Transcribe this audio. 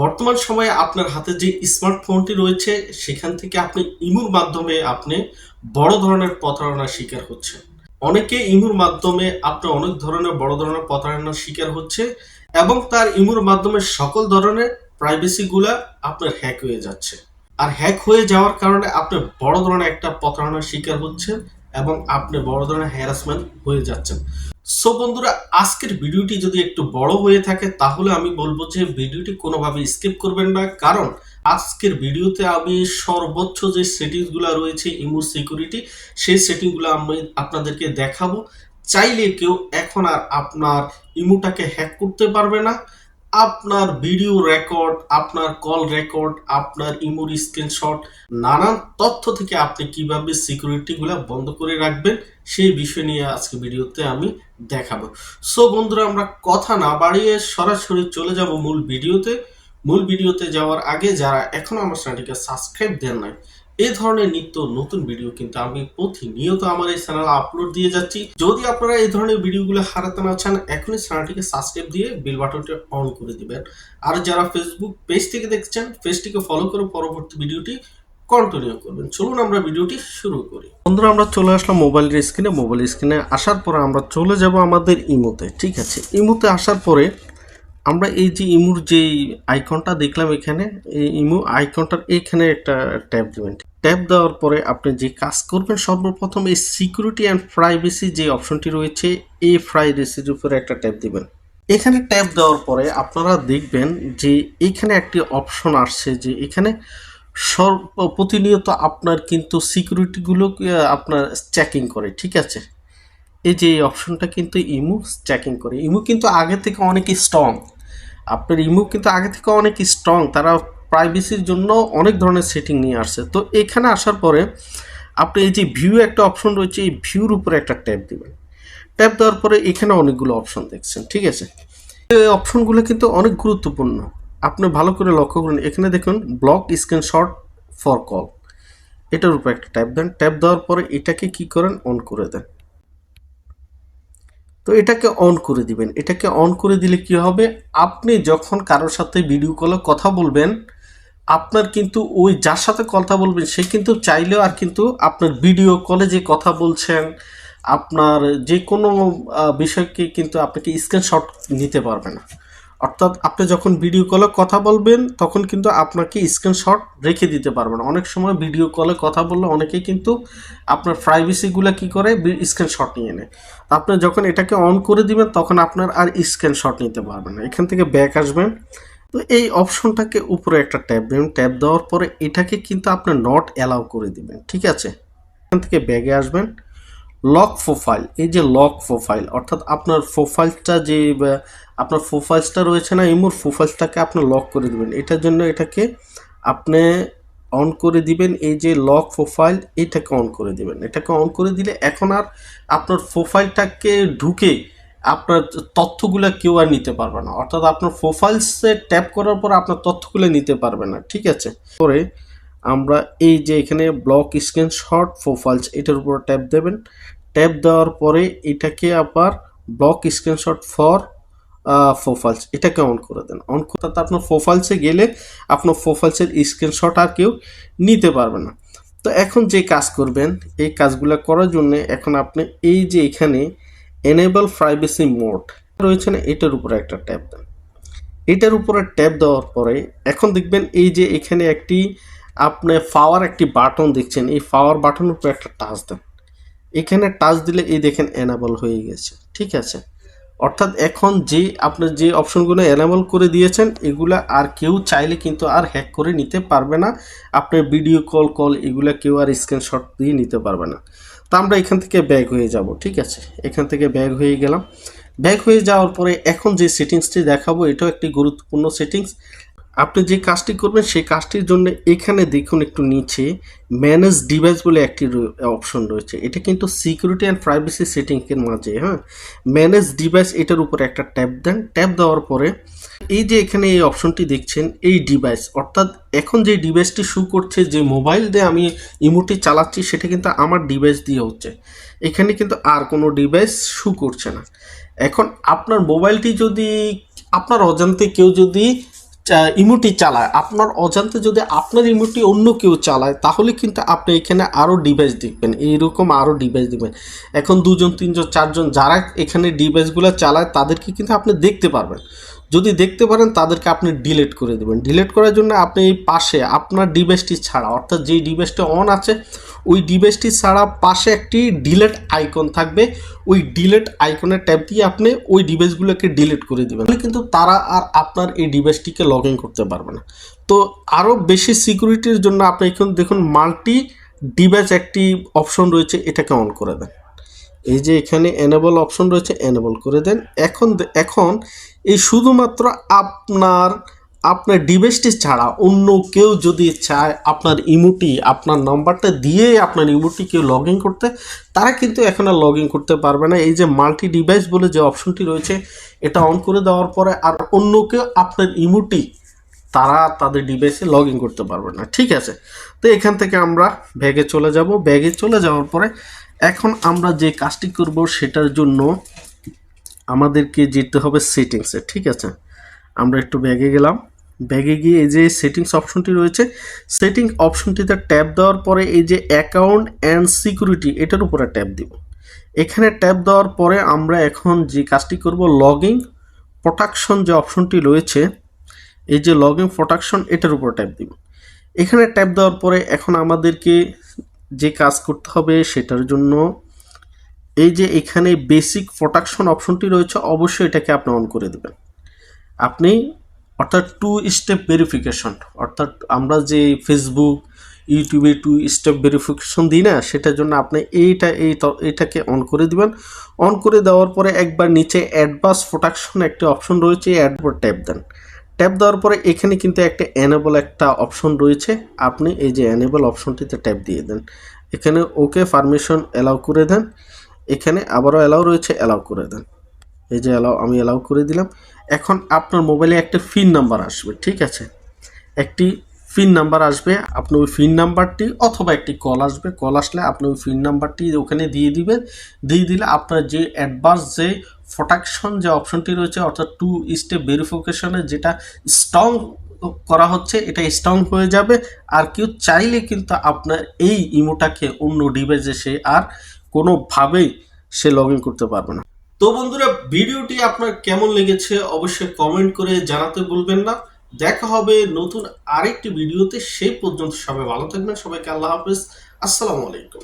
বর্তমান সময়ে আপনার হাতে যে স্মার্টফোনটি রয়েছে, সেখান থেকে আপনি ইমুর মাধ্যমে আপনি বড় ধরনের প্রতারণার শিকার হচ্ছেন। অনেকে ইমুর মাধ্যমে আপনি অনেক ধরনের বড় ধরনের প্রতারণার শিকার হচ্ছে এবং তার ইমুর মাধ্যমে সকল ধরনের প্রাইভেসিগুলা আপনার হ্যাক হয়ে যাচ্ছে। আর হ্যাক হয়ে যাওয়ার কারণে আপনি বড় ধরনের একটা প্রতারণার শিকার হচ্ছেন এবং আপনি বড় ধরনের হ্যারাসমেন্ট হয়ে যাচ্ছেন। সো বন্ধুরা, আজকের ভিডিওটি যদি একটু বড় হয়ে থাকে, তাহলে আমি বলব যে ভিডিওটি কোনোভাবে স্কিপ করবেন না। কারণ আজকের ভিডিওতে আমি সর্বোচ্চ যে সেটিংসগুলো রয়েছে ইমোর সিকিউরিটি, সেই সেটিংগুলো আমি আপনাদেরকে দেখাবো। চাইলে কেউ এখন আর আপনার ইমোটাকে হ্যাক করতে পারবে না। আপনার ভিডিও রেকর্ড আপনার কল রেকর্ড আপনার ইমোর স্ক্রিনশট নানান তথ্য থেকে আপনি কীভাবে সিকিউরিটিগুলো বন্ধ করে রাখবেন, সেই বিষয় নিয়ে আজকে ভিডিওতে আমি দেখাবো। সো বন্ধুরা, আমরা কথা না বাড়িয়ে সরাসরি চলে যাব মূল ভিডিওতে মূল ভিডিওতে যাওয়ার আগে যারা এখনও আমার চ্যানেলটিকে সাবস্ক্রাইব দেন নাই এই ধরনের নিত্য নতুন ভিডিও কিন্তু আমি প্রতিনিয়ত আমার এই চ্যানেলে আপলোড দিয়ে যাচ্ছি। যদি আপনারা এই ধরনের ভিডিওগুলো হারাতে না চান, এখনই চ্যানেলটিকে সাবস্ক্রাইব দিয়ে বেল বাটনটি অন করে দিবেন। আর যারা ফেসবুক পেজ থেকে দেখছেন পেজটিকে ফলো করে পরবর্তী ভিডিওটি কন্টিনিউ করবেন। চলুন আমরা ভিডিওটি শুরু করি। বন্ধুরা, আমরা চলে আসলাম মোবাইলের স্ক্রিনে মোবাইল স্ক্রিনে আসার পরে আমরা চলে যাব আমাদের ইমোতে, ঠিক আছে? ইমোতে আসার পরে আমরা এই যে ইমুর যে আইকনটা দেখলাম এখানে, এই ইমু আইকনটার এখানে একটা ট্যাব দেবেন। ট্যাব দেওয়ার পরে আপনি যে কাজ করবেন, সর্বপ্রথম এই সিকিউরিটি অ্যান্ড প্রাইভেসি যে অপশনটি রয়েছে, এই প্রাইভেসির উপরে একটা ট্যাব দিবেন। এখানে ট্যাব দেওয়ার পরে আপনারা দেখবেন যে এখানে একটি অপশন আসছে যে এখানে সর্ব, প্রতিনিয়ত আপনার কিন্তু সিকিউরিটিগুলো আপনার চেকিং করে, ঠিক আছে? এই যে এই অপশনটা কিন্তু ইমু চেকিং করে। ইমু কিন্তু আগে থেকে অনেক স্ট্রং আপনার ইমু কিন্তু আগে থেকে অনেক স্ট্রং তারা প্রাইভেসির জন্য অনেক ধরনের সেটিং নিয়ে আসছে। তো এখানে আসার পরে আপনি এই যে ভিউ একটা অপশন রয়েছে, এই ভিউর উপরে একটা ট্যাব দেবেন। ট্যাব দেওয়ার পরে এখানে অনেকগুলো অপশন দেখছেন, ঠিক আছে? এই অপশনগুলো কিন্তু অনেক গুরুত্বপূর্ণ। আপনি ভালো করে লক্ষ্য করুন, এখানে দেখুন ব্লক স্ক্রিনশট ফর কল এটার উপরে একটা ট্যাব দেন। ট্যাব দেওয়ার পরে এটাকে কি করেন অন করে দেন। তো এটাকে অন করে দিবেন। এটাকে অন করে দিলে কি হবে? আপনি যখন কারোর সাথে ভিডিও কলে কথা বলবেন, আপনার কিন্তু ওই যার সাথে কথা বলবেন, সে কিন্তু চাইলেও আর কিন্তু আপনার ভিডিও কলে যে কথা বলছেন, আপনার যে কোনো বিষয়কে কিন্তু আপনাকে স্ক্রিনশট নিতে পারবে না। অর্থাৎ আপনি যখন ভিডিও কলে কথা বলবেন, তখন কিন্তু আপনাকে স্ক্রিনশট রেখে দিতে পারবে না। অনেক সময় ভিডিও কলে কথা বললে অনেকেই কিন্তু আপনার প্রাইভেসিগুলো কি করে? স্ক্রিনশট নিয়ে নেয়। আপনি যখন এটাকে অন করে দিবেন, তখন আপনার আর স্ক্রিনশট নিতে পারবেন না। এখান থেকে ব্যাক আসবেন। তো এই অপশনটাকে উপরে একটা ট্যাব দেবেন ট্যাব দেওয়ার পরে এটাকে কিন্তু আপনি নট অ্যালাউ করে দিবেন। ঠিক আছে? এখান থেকে ব্যাগে আসবেন। লক প্রোফাইল এই যে লক প্রোফাইল অর্থাৎ আপনার প্রোফাইলটা যে, আপনার প্রোফাইলসটা রয়েছে না ইমোর প্রোফাইলসটাকে আপনি লক করে দিবেন। এটার জন্য এটাকে আপনি অন করে দিবেন, এই যে লক প্রোফাইল এটাকে অন করে দিবেন। এটাকে অন করে দিলে এখন আর আপনার প্রোফাইলটাকে ঢুকে আপনার তথ্যগুলো কেউ আর নিতে পারবে না। অর্থাৎ আপনার প্রোফাইলসে ট্যাপ করার পর আপনার তথ্যগুলো নিতে পারবে না, ঠিক আছে? পরে আমরা এই যে এখানে ব্লক স্ক্রিনশট প্রোফাইলস এটার উপর ট্যাপ দেবেন। ট্যাপ দেওয়ার পরে এটাকে আবার ব্লক স্ক্রিনশট ফর প্রোফাইলস এটাকে অন করে দেন। অন করতে আপনার প্রোফাইলসে গেলে আপনার প্রোফাইলসের স্ক্রিনশট আর কেউ নিতে পারবে না। তো এখন যে কাজ করবেন, এই কাজগুলো করার জন্য এখন আপনি এই যে এখানে এনেবল প্রাইভেসি মোড রয়েছে না, এটার উপরে একটা ট্যাপ দেন। এটার উপরে ট্যাপ দেওয়ার পরে এখন দেখবেন এই যে এখানে একটি, আপনি পাওয়ার একটি বাটন দেখছেন, এই পাওয়ার বাটনের উপরে একটা টাচ দেন। এখানে টাচ দিলে এই দেখেন অ্যানাবল হয়ে গেছে, ঠিক আছে? অর্থাৎ এখন যে আপনার যে অপশনগুলো অ্যানাবল করে দিয়েছেন, এগুলা আর কেউ চাইলে কিন্তু আর হ্যাক করে নিতে পারবে না। আপনার ভিডিও কল কল এগুলা কেউ আর স্ক্রিনশট দিয়ে নিতে পারবে না। তো আমরা এখান থেকে ব্যাক হয়ে যাব, ঠিক আছে? এখান থেকে ব্যাক হয়ে গেলাম। ব্যাক হয়ে যাওয়ার পরে এখন যে সেটিংসটি দেখাবো, এটাও একটি গুরুত্বপূর্ণ সেটিংস আপনি যে কাজটি করবেন, সেই কাজটির জন্য এখানে দেখুন একটু নিচে ম্যানেজ ডিভাইস বলে একটি অপশন রয়েছে। এটা কিন্তু সিকিউরিটি অ্যান্ড প্রাইভেসি সেটিংসের মাঝে হ্যাঁ? ম্যানেজ ডিভাইস এটার উপরে একটা ট্যাপ দেন। ট্যাপ দেওয়ার পরে এই যে এখানে এই অপশনটি দেখছেন, এই ডিভাইস অর্থাৎ এখন যে ডিভাইসটি শু করছে, যে মোবাইল দিয়ে আমি ইমোটি চালাচ্ছি, সেটা কিন্তু আমার ডিভাইস দিয়ে হচ্ছে। এখানে কিন্তু আর কোনো ডিভাইস শু করছে না। এখন আপনার মোবাইলটি যদি, আপনার অজান্তে কেউ যদি ইমোটি চালায়। আপনার অজান্তে যদি আপনার ইমোটি অন্য কেউ চালায়, তাহলে কিন্তু আপনি এখানে আরও ডিভাইস দেখবেন। এইরকম আরও ডিভাইস দেখবেন। এখন দুজন, তিনজন, চারজন যারা এখানে ডিভাইসগুলো চালায়, তাদেরকে কিন্তু আপনি দেখতে পারবেন। যদি দেখতে পারেন, তাদেরকে আপনি ডিলেট করে দেবেন। ডিলেট করার জন্য আপনি এই পাশে আপনার ডিভাইসটি ছাড়া, অর্থাৎ যেই ডিভাইসটা অন আছে ওই ডিভাইসটি ছাড়া পাশে একটি ডিলেট আইকন থাকবে। ওই ডিলেট আইকনের ট্যাব দিয়ে আপনি ওই ডিভাইসগুলোকে ডিলিট করে দেবেন। তাহলে কিন্তু তারা আর আপনার এই ডিভাইসটিকে লগ ইন করতে পারবে না। তো আরও বেশি সিকিউরিটির জন্য আপনি এখন দেখুন মাল্টি ডিভাইস একটি অপশন রয়েছে, এটাকে অন করে দেন। এই যে এখানে এনেবল অপশন রয়েছে এনেবল করে দেন। এখন এখন এই শুধুমাত্র আপনার আপনার ডিভাইসটি ছাড়া অন্য কেউ যদি চায় আপনার ইমোটি আপনার নাম্বারটা দিয়ে আপনার ইমোটি কেউ লগ ইন করতে, তারা কিন্তু এখন আর লগ ইন করতে পারবে না। এই যে মাল্টি ডিভাইস বলে যে অপশনটি রয়েছে, এটা অন করে দেওয়ার পরে আর অন্য কেউ আপনার ইমোটি, তারা তাদের ডিভাইসে লগ ইন করতে পারবে না। ঠিক আছে? তো এখান থেকে আমরা ব্যাগে চলে যাব। ব্যাগে চলে যাওয়ার পরে এখন আমরা যে কাজটি করব, সেটার জন্য আমাদেরকে যেতে হবে সেটিংসে। ঠিক আছে? আমরা একটু ব্যাগে গেলাম। ব্যাগে গিয়ে এই যে সেটিংস অপশনটি রয়েছে সেটিং অপশনটিতে ট্যাপ দেওয়ার পরে এই যে অ্যাকাউন্ট অ্যান্ড সিকিউরিটি এটার উপরে ট্যাপ দিব। এখানে ট্যাপ দেওয়ার পরে আমরা এখন যে কাজটি করব লগিং প্রোটাকশন যে অপশনটি রয়েছে, এই যে লগিং প্রোটাকশন এটার উপর ট্যাপ দিব। এখানে ট্যাপ দেওয়ার পরে এখন আমাদেরকে যে কাজ করতে হবে সেটার জন্য এই যে এখানে বেসিক প্রোটাকশন অপশনটি রয়েছে, অবশ্যই এটাকে আপনি অন করে দেবেন। আপনি অর্থাৎ টু স্টেপ ভেরিফিকেশন অর্থাৎ আমরা যে ফেসবুক ইউটিউবে টু স্টেপ ভেরিফিকেশন দিই না, সেটার জন্য আপনি এইটা, এই এটাকে অন করে দিবেন। অন করে দেওয়ার পরে একবার নিচে অ্যাডভান্স প্রোটাকশন একটা অপশন রয়েছে অ্যাড পর ট্যাপ দেন। ট্যাপ দেওয়ার পরে এখানে কিন্তু একটা এনেবল একটা অপশন রয়েছে, আপনি এই যে এনেবল অপশনটিতে ট্যাপ দিয়ে দেন। এখানে ওকে পারমিশন অ্যালাউ করে দেন, এখানে আবারও অ্যালাউ রয়েছে অ্যালাউ করে দেন। এই যে অ্যালাউ আমি অ্যালাউ করে দিলাম। এখন আপনার মোবাইলে একটা ফিন নাম্বার আসবে, ঠিক আছে? একটি ফিন নাম্বার আসবে, আপনি ওই ফিন নাম্বারটি অথবা একটি কল আসবে। কল আসলে আপনি ওই ফিন নাম্বারটি ওখানে দিয়ে দিবেন। দিয়ে দিলে আপনার যে অ্যাডভান্স যে প্রোটেকশন যে অপশনটি রয়েছে, অর্থাৎ টু স্টেপ ভেরিফিকেশনে যেটা স্ট্রং করা হচ্ছে, এটা স্ট্রং হয়ে যাবে। আর কেউ চাইলে কিন্তু আপনার এই ইমোটাকে অন্য ডিভাইসে সে আর কোনোভাবেই সে লগ করতে পারবে না। তো বন্ধুরা, ভিডিওটি আপনার কেমন লেগেছে অবশ্যই কমেন্ট করে জানাতে বলবেন না। দেখা হবে নতুন আরেকটি ভিডিওতে। সেই পর্যন্ত সবাই ভালো থাকবেন, সবাইকে আল্লাহ হাফিজ। আসসালামু আলাইকুম।